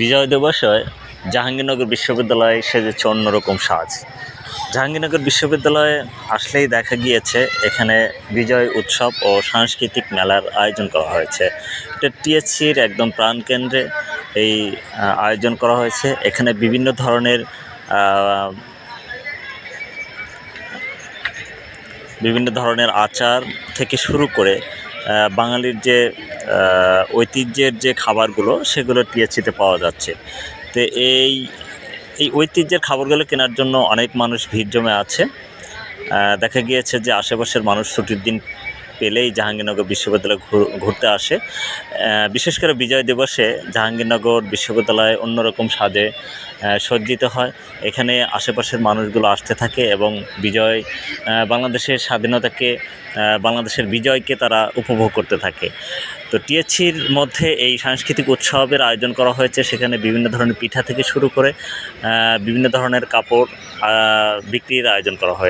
বিজয় দিবসে জাহাঙ্গীরনগর বিশ্ববিদ্যালয় সেজেছে অন্যরকম সাজ। জাহাঙ্গীরনগর বিশ্ববিদ্যালয়ে আসলেই দেখা গিয়েছে, এখানে বিজয় উৎসব ও সাংস্কৃতিক মেলার আয়োজন করা হয়েছে। এটা টিএসসির একদম প্রাণকেন্দ্রে এই আয়োজন করা হয়েছে। এখানে বিভিন্ন ধরনের বিভিন্ন ধরনের আচার থেকে শুরু করে বাঙালির যে ঐতিহ্যের যে খাবারগুলো, সেগুলো টিএসসিতে পাওয়া যাচ্ছে। তো এই এই ঐতিহ্যের খাবারগুলো কেনার জন্য অনেক মানুষ ভিড় জমে আছে। দেখা গিয়েছে যে আশেপাশের মানুষ ছুটির দিন পেলেই জাহাঙ্গীরনগর বিশ্ববিদ্যালয়ে ঘুর- ঘুরতে আসে। বিশেষ করে বিজয় দিবসে জাহাঙ্গীরনগর বিশ্ববিদ্যালয় অন্যরকম সাজে সজ্জিত হয়। এখানে আশেপাশের মানুষগুলো আসতে থাকে এবং বিজয় বাংলাদেশের স্বাধীনতাকে বাংলাদেশের বিজয়কে তারা উপভোগ করতে থাকে। তো টিএসসির মধ্যে এই সাংস্কৃতিক উৎসবের আয়োজন করা হয়েছে। সেখানে বিভিন্ন ধরনের পিঠা থেকে শুরু করে বিভিন্ন ধরনের কাপড় বিক্রির আয়োজন করা হয়েছে।